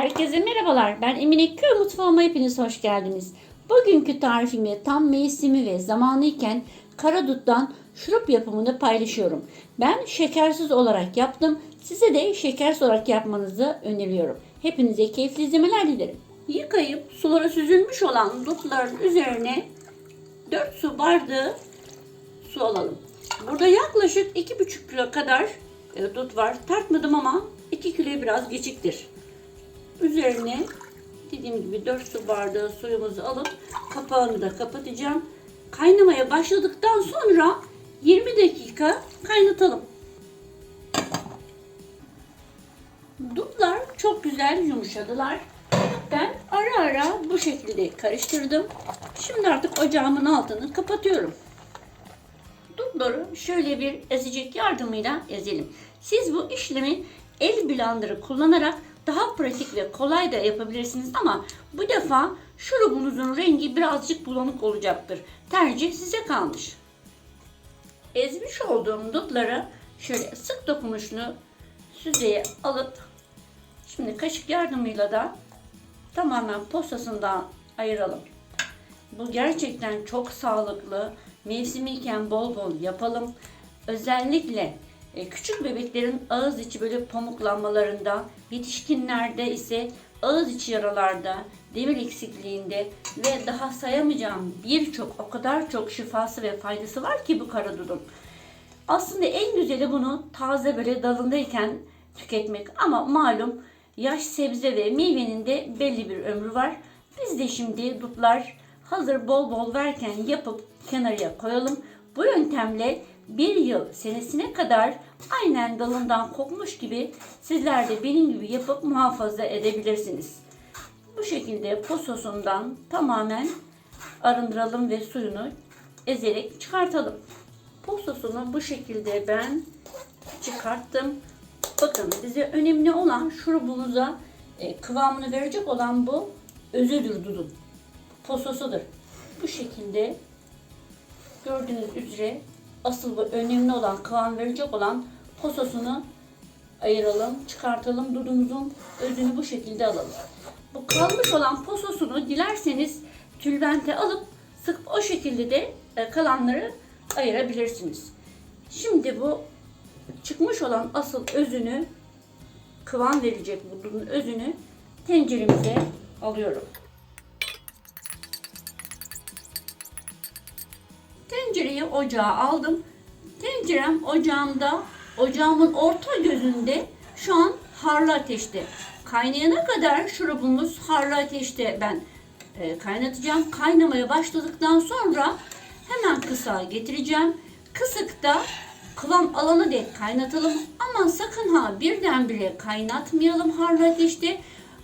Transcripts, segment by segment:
Herkese merhabalar. Ben Emine Köy Mutfağıma hepiniz hoş geldiniz. Bugünkü tarifimi tam mevsimi ve zamanı iken karaduttan şurup yapımını paylaşıyorum. Ben şekersiz olarak yaptım. Size de şekersiz olarak yapmanızı öneriyorum. Hepinize keyifli izlemeler dilerim. Yıkayıp sulara süzülmüş olan dutların üzerine 4 su bardağı su alalım. Burada yaklaşık 2,5 kilo kadar e, dut var. Tartmadım ama 2 kiloya biraz geçiktir. Üzerine dediğim gibi 4 su bardağı suyumuzu alıp kapağını da kapatacağım. Kaynamaya başladıktan sonra 20 dakika kaynatalım. Dutlar çok güzel yumuşadılar. Ben ara ara bu şekilde karıştırdım. Şimdi artık ocağımın altını kapatıyorum. Dutları şöyle bir ezecek yardımıyla ezelim. Siz bu işlemi el blenderı kullanarak daha pratik ve kolay da yapabilirsiniz ama bu defa şurubunuzun rengi birazcık bulanık olacaktır. Tercih size kalmış. Ezmiş olduğum dutları şöyle sık dokunuşlu süzeye alıp şimdi kaşık yardımıyla da tamamen posasından ayıralım. Bu gerçekten çok sağlıklı. Mevsimiyken bol bol yapalım. Özellikle küçük bebeklerin ağız içi böyle pamuklanmalarında, yetişkinlerde ise ağız içi yaralarda, demir eksikliğinde ve daha sayamayacağım birçok o kadar çok şifası ve faydası var ki bu karadudun. Aslında en güzeli bunu taze böyle dalındayken tüketmek ama malum yaş sebze ve meyvenin de belli bir ömrü var. Biz de şimdi dutlar hazır bol bol verken yapıp kenarıya koyalım. Bu yöntemle bir yıl senesine kadar aynen dalından kopmuş gibi sizler de benim gibi yapıp muhafaza edebilirsiniz. Bu şekilde pososundan tamamen arındıralım ve suyunu ezerek çıkartalım. Pososunu bu şekilde ben çıkarttım. Bakın bize önemli olan şurubumuza e, kıvamını verecek olan bu özüdür dudun. Pososudur. Bu şekilde gördüğünüz üzere asıl bu önemli olan kıvam verecek olan pososunu ayıralım, çıkartalım. Dudumuzun özünü bu şekilde alalım. Bu kalmış olan pososunu dilerseniz tülbente alıp sık o şekilde de e, kalanları ayırabilirsiniz. Şimdi bu çıkmış olan asıl özünü kıvam verecek bu dudun özünü tenceremize alıyorum. Tencereyi ocağa aldım. Tencerem ocağımda, ocağımın orta gözünde şu an harlı ateşte. Kaynayana kadar şurubumuz harlı ateşte ben e, kaynatacağım. Kaynamaya başladıktan sonra hemen kısa getireceğim. Kısıkta kıvam alana dek kaynatalım. Ama sakın ha birdenbire kaynatmayalım harlı ateşte.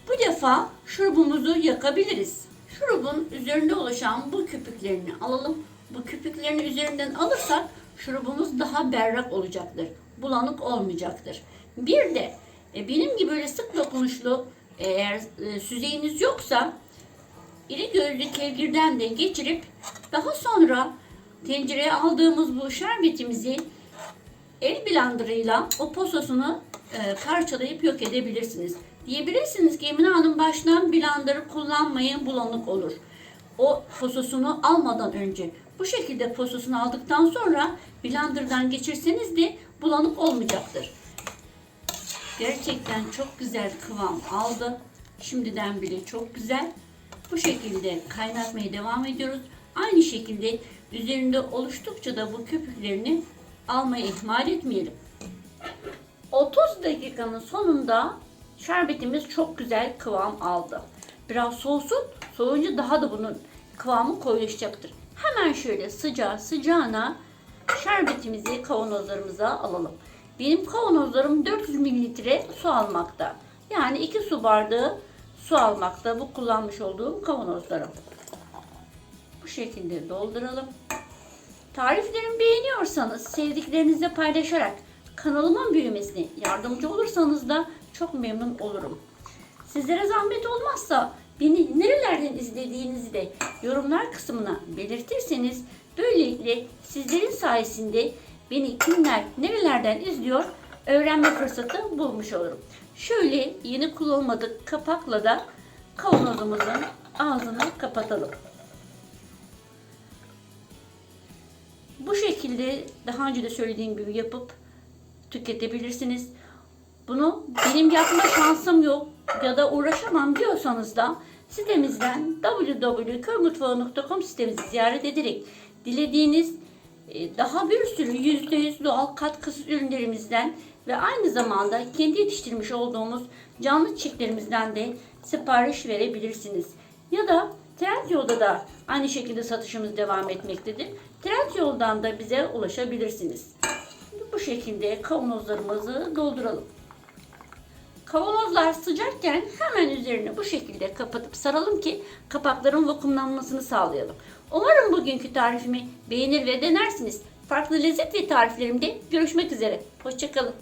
Bu defa şurubumuzu yakabiliriz. Şurubun üzerinde oluşan bu köpüklerini alalım. Bu köpüklerini üzerinden alırsak şurubumuz daha berrak olacaktır. Bulanık olmayacaktır. Bir de e, benim gibi böyle sık dokunuşlu eğer e, süzeyiniz yoksa iri gözlü kevgirden de geçirip daha sonra tencereye aldığımız bu şerbetimizi el blenderıyla o pososunu e, parçalayıp yok edebilirsiniz. Diyebilirsiniz ki Emine Hanım baştan blenderı kullanmayın bulanık olur. O pososunu almadan önce bu şekilde pososunu aldıktan sonra blenderdan geçirseniz de bulanık olmayacaktır. Gerçekten çok güzel kıvam aldı. Şimdiden bile çok güzel. Bu şekilde kaynatmaya devam ediyoruz. Aynı şekilde üzerinde oluştukça da bu köpüklerini almayı ihmal etmeyelim. 30 dakikanın sonunda şerbetimiz çok güzel kıvam aldı. Biraz soğusun, soğuyunca daha da bunun kıvamı koyulaşacaktır. Hemen şöyle sıcağı sıcağına şerbetimizi kavanozlarımıza alalım. Benim kavanozlarım 400 mililitre su almakta. Yani 2 su bardağı su almakta bu kullanmış olduğum kavanozlarım. Bu şekilde dolduralım. Tariflerimi beğeniyorsanız sevdiklerinizle paylaşarak kanalımın büyümesine yardımcı olursanız da çok memnun olurum. Sizlere zahmet olmazsa beni nerelerden izlediğinizi de yorumlar kısmına belirtirseniz böylelikle sizlerin sayesinde beni kimler nerelerden izliyor öğrenme fırsatı bulmuş olurum. Şöyle yeni kullanmadık kapakla da kavanozumuzun ağzını kapatalım. Bu şekilde daha önce de söylediğim gibi yapıp tüketebilirsiniz. Bunu benim yapma şansım yok ya da uğraşamam diyorsanız da sitemizden www.körmutfağı.com sitemizi ziyaret ederek dilediğiniz e, daha bir sürü %100 doğal katkısız ürünlerimizden ve aynı zamanda kendi yetiştirmiş olduğumuz canlı çiçeklerimizden de sipariş verebilirsiniz. Ya da Trendyol'da da aynı şekilde satışımız devam etmektedir. Trendyol'dan da bize ulaşabilirsiniz. Bu şekilde kavanozlarımızı dolduralım. Kavanozlar sıcakken hemen üzerine bu şekilde kapatıp saralım ki kapakların vakumlanmasını sağlayalım. Umarım bugünkü tarifimi beğenir ve denersiniz. Farklı lezzet ve tariflerimde görüşmek üzere. Hoşçakalın.